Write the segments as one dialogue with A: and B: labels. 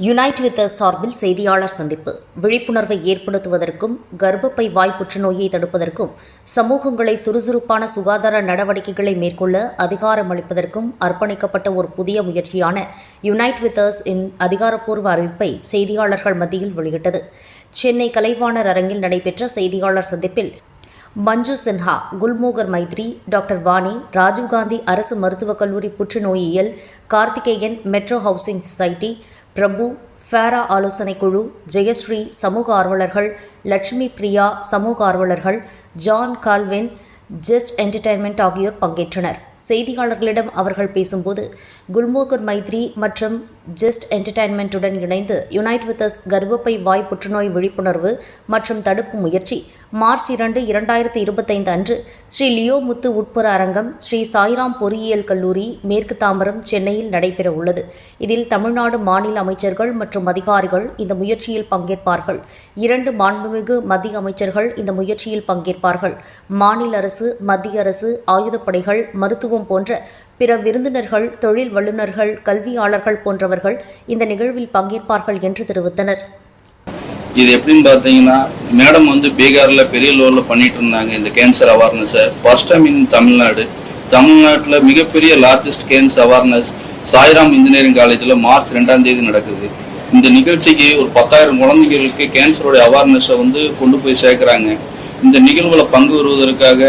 A: Unite with சார்பில் செய்தியாளர் சந்திப்பு. விழிப்புணர்வை ஏற்படுத்துவதற்கும் கர்ப்பப்பை வாய் புற்றுநோயை தடுப்பதற்கும் சமூகங்களை சுறுசுறுப்பான சுகாதார நடவடிக்கைகளை மேற்கொள்ள அதிகாரம் அளிப்பதற்கும் அர்ப்பணிக்கப்பட்ட ஒரு புதிய முயற்சியான யுனைட் வித் இன் அதிகாரப்பூர்வ அறிவிப்பை செய்தியாளர்கள் மத்தியில் வெளியிட்டது. சென்னை கலைவாணர் அரங்கில் நடைபெற்ற செய்தியாளர் சந்திப்பில் மஞ்சு சின்ஹா குல்மோகர் மைத்ரி டாக்டர் வாணி ராஜீவ்காந்தி அரசு மருத்துவக் கல்லூரி புற்றுநோயியல் Karthikeyan metro housing society Prabhu ஃபேரா ஆலோசனை குழு ஜெயஸ்ரீ சமூக ஆர்வலர்கள் லட்சுமி பிரியா சமூக ஆர்வலர்கள் ஜான் கால்வின் ஜஸ்ட் என்டர்டைன்மெண்ட் ஆகியோர் பங்கேற்றனர். செய்தியாளர்களிடம் அவர்கள் பேசும்போது குல்மோகர் மைத்ரி மற்றும் ஜஸ்ட் என்டர்டைன்மெண்ட்டுடன் இணைந்து யுனைட் வித் அஸ் கர்ப்பப்பை வாய் புற்றுநோய் விழிப்புணர்வு மற்றும் தடுப்பு முயற்சி மார்ச் இரண்டு இரண்டாயிரத்தி இருபத்தைந்து அன்று ஸ்ரீ லியோ முத்து உட்புற அரங்கம் ஸ்ரீ சாய்ராம் பொறியியல் கல்லூரி மேற்கு தாம்பரம் சென்னையில் நடைபெற உள்ளது. இதில் தமிழ்நாடு மாநில அமைச்சர்கள் மற்றும் அதிகாரிகள் இந்த முயற்சியில் பங்கேற்பார்கள். இரண்டு மாண்புமிகு மத்திய அமைச்சர்கள் இந்த முயற்சியில் பங்கேற்பார்கள். மாநில அரசு மத்திய அரசு ஆயுதப்படைகள் மருத்துவம் போன்ற பிற விருந்தினர்கள் தொழில் வல்லுநர்கள் கல்வியாளர்கள் போன்றவர்கள் இந்த நிகழ்வில் பங்கேற்பார்கள் என்று தெரிவித்தனர்.
B: இது எப்படின்னு பார்த்தீங்கன்னா மேடம் வந்து பீகாரில் பெரிய லெவலில் பண்ணிட்டு இருந்தாங்க இந்த கேன்சர் அவேர்னஸை ஃபர்ஸ்ட் டைம் இன் தமிழ்நாடு. தமிழ்நாட்டில் மிகப்பெரிய largest cancer awareness Sairam engineering காலேஜில் மார்ச் ரெண்டாம் தேதி நடக்குது. இந்த நிகழ்ச்சிக்கு ஒரு பத்தாயிரம் குழந்தைகளுக்கு கேன்சரோடைய அவேர்னஸை வந்து கொண்டு போய் சேர்க்குறாங்க. இந்த நிகழ்வில் பங்கு வருவதற்காக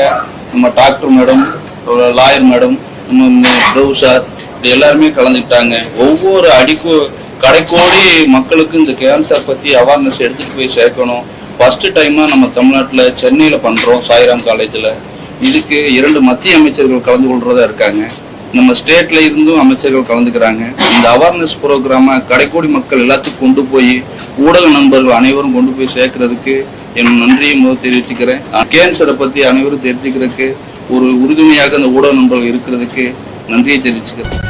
B: நம்ம டாக்டர் மேடம் லாயர் மேடம் ப்ரௌசர் சார் இப்படி எல்லாருமே கலந்துக்கிட்டாங்க. ஒவ்வொரு அடிக்கு கடைக்கோடி மக்களுக்கு இந்த கேன்சர் பற்றி அவேர்னஸ் எடுத்துகிட்டு போய் சேர்க்கணும். ஃபஸ்ட்டு டைமாக நம்ம தமிழ்நாட்டில் சென்னையில் பண்ணுறோம் சாய்ராம் காலேஜில். இதுக்கு இரண்டு மத்திய அமைச்சர்கள் கலந்து கொள்றதா இருக்காங்க. நம்ம ஸ்டேட்ல இருந்தும் அமைச்சர்கள் கலந்துக்கிறாங்க. இந்த அவேர்னஸ் ப்ரோக்ராம கடைக்கோடி மக்கள் எல்லாத்துக்கும் கொண்டு போய் ஊடக நண்பர்கள் அனைவரும் கொண்டு போய் சேர்க்கறதுக்கு என் நன்றியை முதல் தெரிவிச்சுக்கிறேன். கேன்சரை பத்தி அனைவரும் தெரிஞ்சுக்கிறதுக்கு ஒரு உறுதுணையாக அந்த ஊடக நண்பர்கள் இருக்கிறதுக்கு நன்றியை தெரிவிச்சுக்கிறேன்.